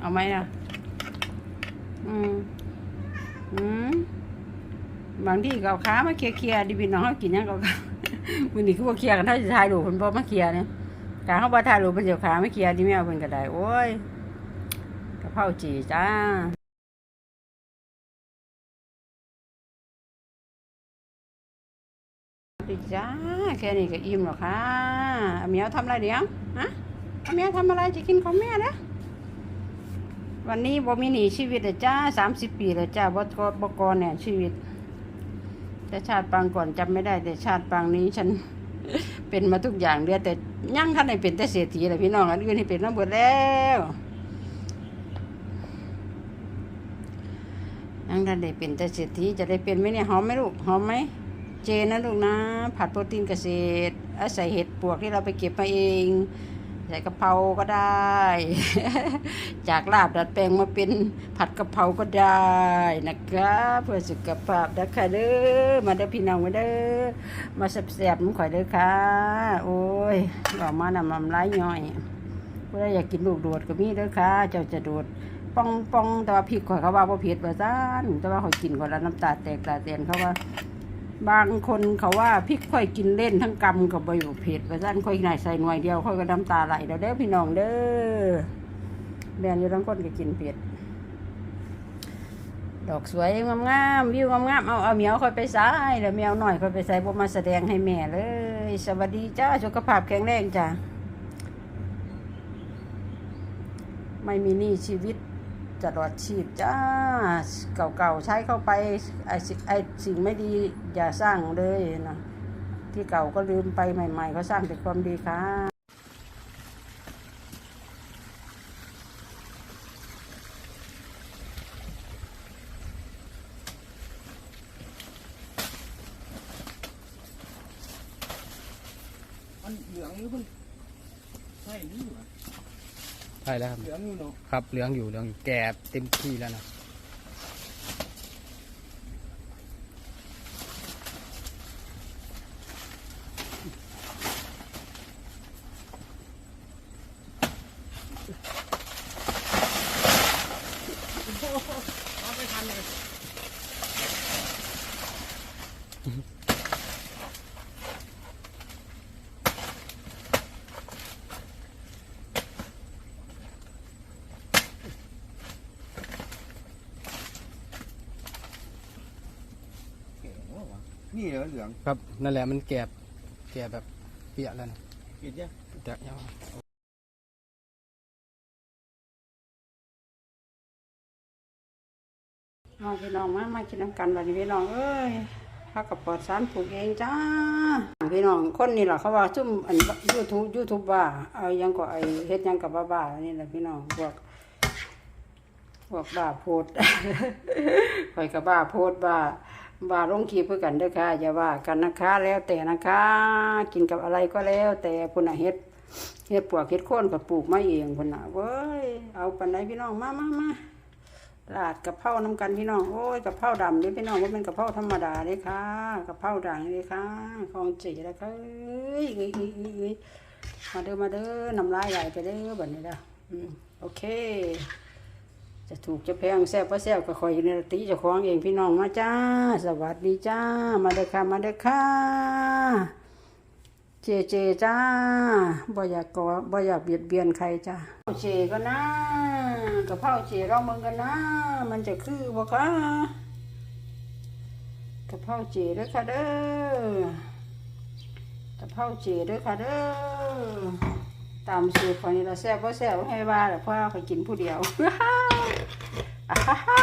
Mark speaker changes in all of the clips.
Speaker 1: เอาไหมอะอืมอืมบางทีก็เอาขามาเคลียร์ๆดิพี่น้องเขากินยังก็มื้อนี้คือบ่เคลียร์กันถ้าสิถ่ายรูปเพิ่นบ่มาเคลียร์เนี่ยการเขาบ่ถ่ายรูปเพิ่นสิเอาขามาเคลียร์ดิแมวเพิ่นก็ได้โอ้ยกระเพราจีจ้าดีจ้าแค่นี้ก็อิ่มแล้วค่ะเมียวทำอะไรเดี๋ยวฮะเมียวทำอะไรจะกินของแม่นะ วันนี้บ่มีหนีชีวิตเลยจ้าสามสิบปีเลยจ้าบ่กบ่กอเนี่ยชีวิต แต่ชาติปางก่อนจำไม่ได้ แต่ชาติปางนี้ฉันเป็นมาทุกอย่างเดียแต่ยังท่านได้เป็นแต่เศรษฐีเลยพี่น้องอันอื่นที่เป็นมาหมดแล้วยังท่านได้เป็นแต่เศรษฐีจะได้เป็นไหมเนี่ยหอมไหมลูกหอมไหมเจนะลูกนะ ผัดโปรตีนเกษตรอาศัยเห็ดปวกที่เราไปเก็บมาเอง ใส่กะเพราก็ได้ จากลาบดัดแปลงมาเป็นผัดกะเพราก็ได้นะคะเพื่อสุขภาพนะคะเด้อมาเด้อพี่น้องมาเด้อมาแซ่บๆมันข่อยเด้อค่ะ โอ้ยออกมานำลำไรย่อยเพื่ออยากกินลูกโดดก็มีเด้อค่ะ เจ้าจะโดดป้องป้องแต่ว่าพริกข่อยเขาว่าบ่เผ็ดว่าซ่านแต่ว่าข่อยกินก่อนแล้วน้ำตาแตกตาเตียนเขาว่า บางคนเขาว่าพริกค่อยกินเล่นทั้งกำกับใบอยู่เผ็ดว่าซั่นค่อยหน่อยใส่หน่วยเดียวค่อยก็น้ำตาไหลเด้อเด้อพี่น้องเด้อแบนอยู่ทั้งคนก็กินเผ็ดดอกสวยงามๆวิวงามๆเอาเอาเหมียวค่อยไปใส่แล้วแมวหน่อยค่อยไปใส่บ่มาแสดงให้แม่เลย สวัสดีจ้าสุขภาพแข็งแรงจ้าไม่มีหนี้ชีวิต ตลอดชีพจ้าเก่าๆใช้เข้าไปไอ้สิไอ้สิ่งไม่ดีอย่าสร้างเลยนะที่เก่าก็ลืมไปใหม่ๆเขาสร้างแต่ความดีค่ะ
Speaker 2: มันเหลืองหรือมันใช่หรือเปล่า
Speaker 3: ช่แล้วครับ
Speaker 2: เหลืองอยู่เนาะ
Speaker 3: ครับเหลืองอยู่เหลืองอยู่แก่เต็มที่แล้วนะ
Speaker 2: เอาไปทันเลย เก๋เนอะวะนี่เหรอเหลือง
Speaker 3: ครับนั่นแหละมันแก่แก่แบบเปียกแล้วนะ
Speaker 2: เห็นยัง
Speaker 3: แต่ยัง
Speaker 1: น้องพี่น้องมามากินน้ำกันวันนี้พี่น้องเอ้ยพักกับปลอดสารปลูกเองจ้าพี่น้องคนนี่แหละเขาว่าซุ่มอันยูทูบยูทูบบ้าเอายังก็ไอเฮ็ดหยังกับบ้าบ้าๆนี่แหละพี่น้องพวกพวกบ้าโพดคอยกับบ้าโพดบ้า บ้าลงคีเพื่อกันเด้อค่ะอย่าว่ากันนะคะแล้วแต่นะคะ กินกับอะไรก็แล้ว แต่พุ่นน่ะเฮ็ดเฮ็ดปวกเฮ็ดโค่นกับปลูกมาเองพุ่นน่ะเว้ยเอาปันไหนพี่น้องมามามาลาดกะเพราน้ำกันพี่น้องโอ้ยกะเพราดำนี่พี่น้องว่าเป็นกะเพราธรรมดาเลยค่ะกะเพราด่างเลยค่ะของจีแล้วก็เอ้ยมาเด้อมาเด้อน้ำลายไหลไปเด้อแบบนี้ละโอเค จะถูกจะแพงแซ่บก็แซ่บก็คอยอยู่ในรตีเจ้าของเองพี่น้องมาจ้า สวัสดีจ้า มาเด้อค่ะ มาเด้อค่ะ เจเจจ้าบ่อยากก่อบ่อยากเบียดเบียนใครจ้าเจก็นะกะเพราเจลองเบิ่งกันนะ มันจะคือบ่คะกะเพราเจเด้อค่ะเด้อกะเพราเจเด้อค่ะเด้อตามสูตรของนี่ละแซ่บบ่แซ่บให้ว่าแต่เพราะว่าเขากินผู้เดียว อ่าฮ่าฮ่า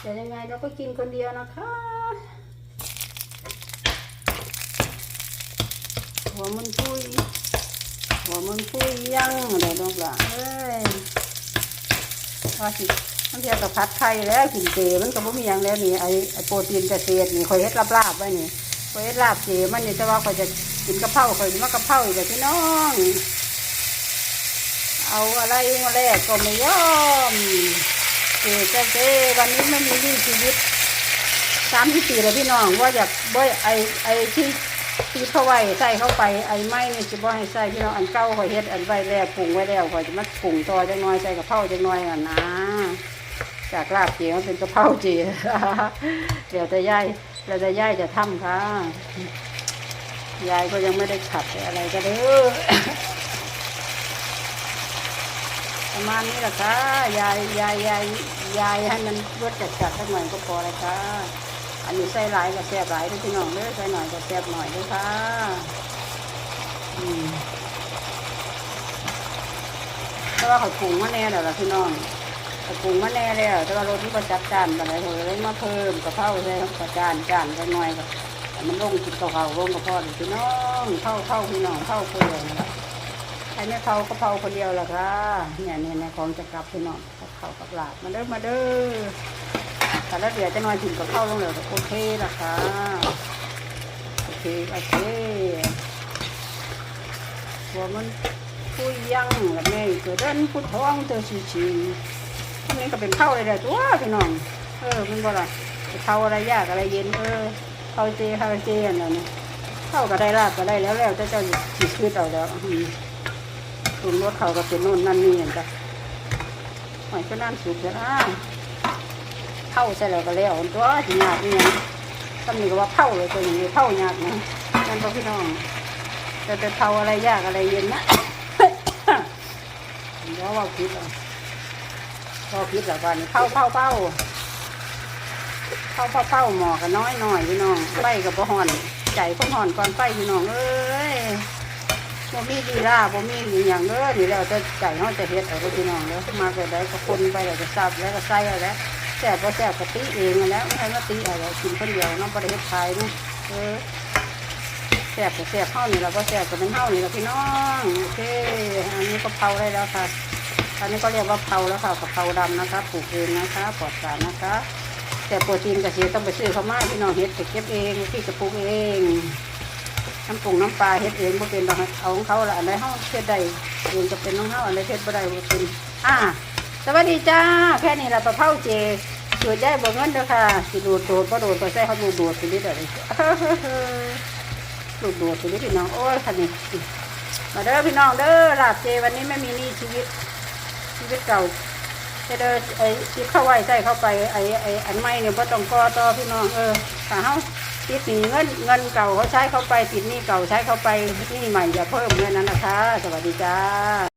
Speaker 1: แต่ยังไงเราก็กินคนเดียวนะคะหัวมันปุยหัวมันปุยยังอะไรน้องหล่ะเอ้ยว่าสิมันเทียบกับผัดไทยแล้วกินเจมันก็บ่มีหยังแล้วนี่ไอไอโปรตีนเกษตรนี่คอยเฮ็ดลาบลาบๆไว้นี่คอยเฮ็ดลาบเจมันนี่แต่ว่าคอยจะกินกะเพราคอยมากะเพราอีกแล้วพี่น้อง เอาอะไรมาแลกก็ไม่ยอมเจเจ้าเจวันนี้ไม่มีวี่ชีวิตสามที่สี่เลยพี่น้องว่าอยากบ่อยไอไอที่ที่เข้าไว้ใส่เข้าไปไอไม้นี่จะบ่ให้ใส่พี่น้องอันเก่าข่อยเฮ็ดอันไว้แล้วปรุงไว้แล้วข่อยจะมาปรุงต่อจังน้อยใส่กระเพราจังน้อยอะนะ จากลาบเจียวเป็นกระเพราเจียวเดี๋ยวจะย่ายเราจะย่ายจะทำค่ะยายก็ยังไม่ได้ขัดอะไรก็เด้อ ประมาณนี้แหละค่ะยายยายยายยายให้มันรสจัดจัดสักหน่อยก็พอเลยค่ะ อันนี้ใส่หลายกับแซ่บหลายด้วยพี่น้องเด้อใส่หน่อยกับแซ่บหน่อยด้วยค่ะอืมแต่ว่าเขาปรุงมาแน่แล้วล่ะพี่น้องเขาปรุงมาแน่แล้วแต่ว่ารสที่ประจัดจานอะไปเลยเลยมาเพิ่มกะเพราใส่ประจานจานไปหน่อยก็ให้มันลงจิตเขาลงกระเพาะพี่น้องเข้าเข้าพี่น้องเข้าเพื่อน ละใครไม่เขากระเพราคนเดียวล่ะค่ะเนี่ยเนี่ยเนี่ยของจะกลับพี่น้องกับเขากับหลาบมาเด้อมาเด้อแต่แล้วเดี๋ยวจะนอนถึงกับเข้าลงเหลยโอเคละค่ะโอเคโอเคหัวมันผู้ยังกับแม่เกิดเดินผู้ท้องเจอชีชีอันนี้ก็เป็นเข้าเลยเลยตัวพี่น้องเออมันบ่ละเข้าอะไรยากอะไรเย็นเออเข้าเจเข้าเจอันนั้นเข้าก็ได้ลาบก็ได้แล้วแล้วเจ้าเจ้าสิคืดเอาแล้ว ตุนรถเขาก็เป็นนู่นนั่นนี่อย่างจ้ะหอยก็นั่นสุกจะนะเผาใส่แล้วก็แล้วตัวสิยากนี่ยังตำหนิก็ว่าเผาเลยตัวนี้เผายากนะนั่นตัวพี่น้องจะจะเผาอะไรยากอะไรเย็นนะเดี๋ยวว่าคิดอะว่าคิดแล้วกันเผาเผาเผาเผาเผาเผาหมอกันน้อยหน่อยพี่น้องไฟกับบ่หอนใจก็ห่อนก่อนไฟพี่น้องเอ้ย บ่มีดีล่าบ่มีอหย่างเด้อนี่แล้วจะใจเฮาจะเฮ็ดเอาเด้อพี่น้องเด้อมาเกิดได้ก็คนไปแล้วก็ซับแล้วก็ใส่เอาแล้วแซ่บก็แซ่บกะติเองนั่นแหล้วไม่ให้มาตีอะไรกินคนเดียวเน้องประเทศไทยนี่เออแซ่บก็แซ่บข้าวนี่เราก็แซ่บกับเป็นข้าวนี่เราพี่น้องโอเคอันนี้ก็เผาได้แล้วค่ะอันนี้ก็เรียกว่าเผาแล้วค่ะกะเพราดำนะคะปลูกเองนะคะปลอดสารนะคะ แต่โปรตีนกระเทียต้องไปซื้อเขามาพี่น้องเฮ็ดไปเก็บเองพี่จะปลูกเอง น้ำปรุงน้ำปลาเฮ็ดเองบ่เป็นดอกเอาของเขาละอันใดเฮาเฮ็ดได้เองจะเป็นของเฮาอันใดเฮ็ดบ่ได้บ่เป็นอ่าสวัสดีจ้าแค่นี้ละปลาเผาเจสูตรได้บ่เงินเด้อค่ะสิดูดโดดบ่โดดบ่ใส่เขาโดดโดดสินิดเดียวเลยดูดโดดสินิดพี่น้องโอ้ยคันนี้มาเด้อพี่น้องเด้อลาบเจวันนี้ไม่มีหนี้ชีวิตชีวิตเก่าจะเด้อไอ้ที่เข้าไว้ใส่เข้าไปไอ้ไอ้อันใหม่เนี่ยบ่ต้องก่อต่อพี่น้องเออถ้าเฮา ติดหนี้เงินเงินเก่าเขาใช้เข้าไปติดหนี้เก่าใช้เข้าไปหนี้ใหม่อย่าเพิ่มเงินนั้นนะคะ สวัสดีจ้า